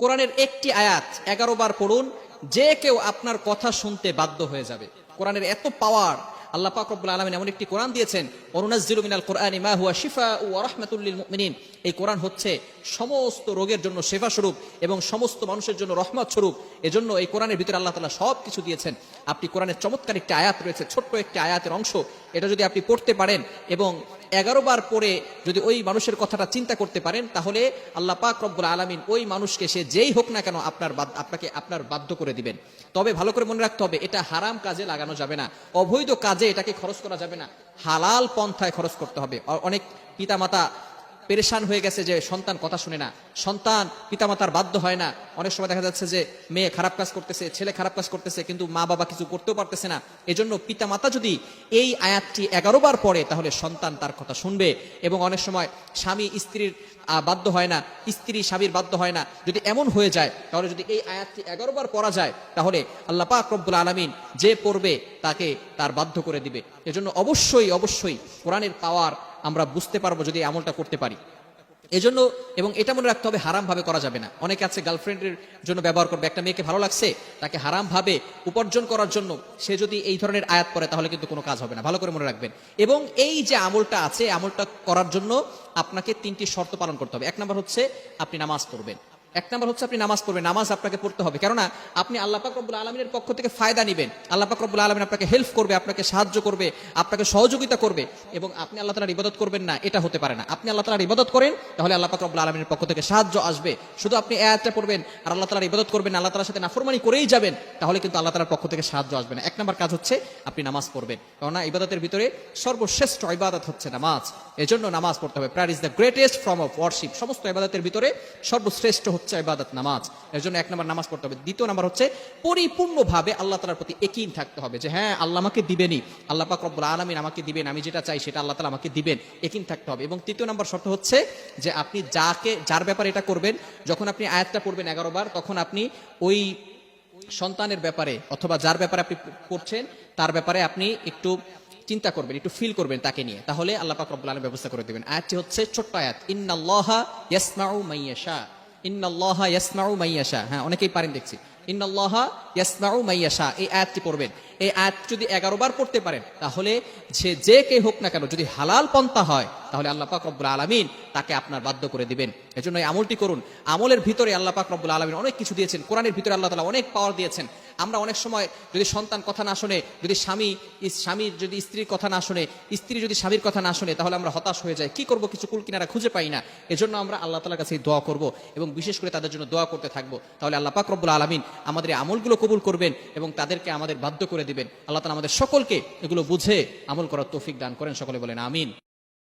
কোরআনের একটি আয়াত এগারো বার পড়ুন, যে কেউ আপনার কথা শুনতে বাধ্য হয়ে যাবে। কোরআনের এত পাওয়ার আল্লাহ পাক রব্বুল আলামিন এমন একটি কোরআন দিয়েছেন অনুনাজ্জিলু মিনাল কোরআনি মা হুয়া শিফা ওয়া রাহমাতুল লিল মুমিনিন। এই কোরআন হচ্ছে সমস্ত রোগের জন্য শেফা স্বরূপ এবং সমস্ত মানুষের জন্য রহমত স্বরূপ এজন্য এই কোরআনের ভিতরে আল্লাহ তাআলা সব কিছু দিয়েছেন। আপনি কোরআনের চমৎকার একটি আয়াত রয়েছে, ছোট্ট একটি আয়াতের অংশ। এটা যদি আপনি পড়তে পারেন এবং এগারো বার পরে যদি ওই মানুষের কথাটা চিন্তা করতে পারেন, তাহলে আল্লাহ পাক রব্বুল আলমিন ওই মানুষকে সে যেই হোক না কেন আপনার আপনাকে আপনার বাধ্য করে দিবেন। তবে ভালো করে মনে রাখতে হবে, এটা হারাম কাজে লাগানো যাবে না। অবৈধ কাজে এটাকে খরচ করা যাবে না। হালাল পন্থায় খরচ করতে হবে। অনেক অনেক পিতামাতা পেরেশান হয়ে গেছে যে সন্তান কথা শুনে না। সন্তান পিতামাতার বাধ্য হয় না। অনেক সময় দেখা যাচ্ছে যে মেয়ে খারাপ কাজ করতেছে, ছেলে খারাপ কাজ করতেছে, কিন্তু মা বাবা কিছু করতেও পারতেছে না। এজন্য পিতামাতা যদি এই আয়াতটি এগারো বার পড়ে, তাহলে সন্তান তার কথা শুনবে এবং অনেক সময় স্বামী স্ত্রীর বাধ্য হয় না, স্ত্রী স্বামীর বাধ্য হয় না। যদি এমন হয়ে যায়, তাহলে যদি এই আয়াতটি এগারো বার পড়া যায়, তাহলে আল্লাহ পাক রব্বুল আলমিন যে পড়বে, তাকে তার বাধ্য করে দিবে। এজন্য অবশ্যই অবশ্যই কোরআনের পাওয়ার আমরা বুঝতে পারব যদি আমলটা করতে পারি। এজন্য এবং এটা মনে রাখতে হবে, হারামভাবে করা যাবে না। অনেকে আছে গার্লফ্রেন্ডের জন্য ব্যবহার করবে, একটা মেয়েকে ভালো লাগছে, তাকে হারামভাবে উপার্জন করার জন্য সে যদি এই ধরনের আয়াত পড়ে, তাহলে কিন্তু কোনো কাজ হবে না। ভালো করে মনে রাখবেন। এবং এই যে আমলটা আছে, আমলটা করার জন্য আপনাকে তিনটি শর্ত পালন করতে হবে। এক নম্বর হচ্ছে, আপনি নামাজ পড়বেন। এক নম্বর হচ্ছে আপনি নামাজ পড়বেন, নামাজ আপনাকে পড়তে হবে। কেননা আপনি আল্লাহ রব্বুল আলমিনের পক্ষ থেকে ফায়দা নেবেন। আল্লাহ রব্বুল আলমিন আপনাকে হেল্প করবে, আপনাকে সাহায্য করবে, আপনাকে সহযোগিতা করবে এবং আপনি আল্লাহ তালার ইবাদত করবেন না, এটা হতে পারে না। আপনি আল্লাহ তালার ইবাদত করেন, তাহলে আল্লাহ রব্বুল আলমিনের পক্ষ থেকে সাহায্য আসবে। শুধু আপনি আয়াতটা পড়বেন আর আল্লাহ তালার ইবাদত করবেন, আল্লাহ তালার সাথে নাফরমানি করেই যাবেন, তাহলে কিন্তু আল্লাহ তালার পক্ষ থেকে সাহায্য আসবে না। এক নম্বর কাজ হচ্ছে আপনি নামাজ পড়বেন। কেননা ইবাদতের ভিতরে সর্বশ্রেষ্ঠ ইবাদত হচ্ছে নামাজ। এজন্য নামাজ পড়তে হবে। Prayer is the greatest form of worship সমস্ত ইবাদতের ভিতরে সর্বশ্রেষ্ঠ ইবাদত নামাজ। এর জন্য এক নম্বর নামাজ পড়তে হবে। দ্বিতীয় নম্বর হচ্ছে পরিপূর্ণভাবে আল্লাহ তালার প্রতি একিন থাকতে হবে যে হ্যাঁ আল্লাহ আমাকে দিবেনই। আল্লাহ পাক রব্বুল আলমিন আমাকে দিবেন। আমি যেটা চাই সেটা আল্লাহ তালা আমাকে দিবেন। একিন থাকতে হবে। এবং তৃতীয় নম্বর শর্ত হচ্ছে যে, আপনি যাকে, যার ব্যাপারে এটা করবেন, যখন আপনি আয়াতটা পড়বেন এগারো বার, তখন আপনি ওই সন্তানের ব্যাপারে অথবা যার ব্যাপারে আপনি পড়ছেন, তার ব্যাপারে আপনি একটু চিন্তা করবেন, একটু ফিল করবেন তাকে নিয়ে। তাহলে আল্লাহ পাক রব্বুল আলামিন ব্যবস্থা করে দেবেন। আয়াতটি হচ্ছে ছোট্ট আয়াত, ইন্নাল্লাহা ইয়াসমাউ মাইয়াশা ইন্নাল্লাহা ইয়াসমাউ মাইয়াশা। হ্যাঁ অনেকেই পারেন দেখছি। ইন্নাল্লাহা ইয়াসমাউ মাইয়াশা এই আয়াতটি পড়বেন। এই আয়াত যদি এগারো বার পড়তে পারেন, তাহলে যে যে কে হোক না কেন যদি হালাল পন্থা হয়, তাহলে আল্লাহ পাক রব্বুল আলামিন তাকে আপনার বাধ্য করে দিবেন। এজন্য এই আমলটি করুন। আমলের ভিতরে আল্লাহ পাক রব্বুল আলামিন অনেক কিছু দিয়েছেন। কোরআনের ভিতরে আল্লাহ তাআলা অনেক পাওয়ার দিয়েছেন। আমরা অনেক সময় যদি সন্তান কথা না শুনে, যদি স্বামী স্বামীর যদি স্ত্রীর কথা না শুনে, স্ত্রী যদি স্বামীর কথা না শুনে, তাহলে আমরা হতাশ হয়ে যাই। কি করব? কিছু কুল কিনারা খুঁজে পাই না। এজন্য আমরা আল্লাহ তালার কাছে দোয়া করব এবং বিশেষ করে তাদের জন্য দোয়া করতে থাকব। তাহলে আল্লাহ পাক রব্বুল আলমিন আমাদের আমলগুলো কবুল করবেন এবং তাদেরকে আমাদের বাধ্য করে দিবেন। আল্লাহ তালা আমাদের সকলকে এগুলো বুঝে আমল করার তৌফিক দান করেন। সকলে বলেন, আমিন।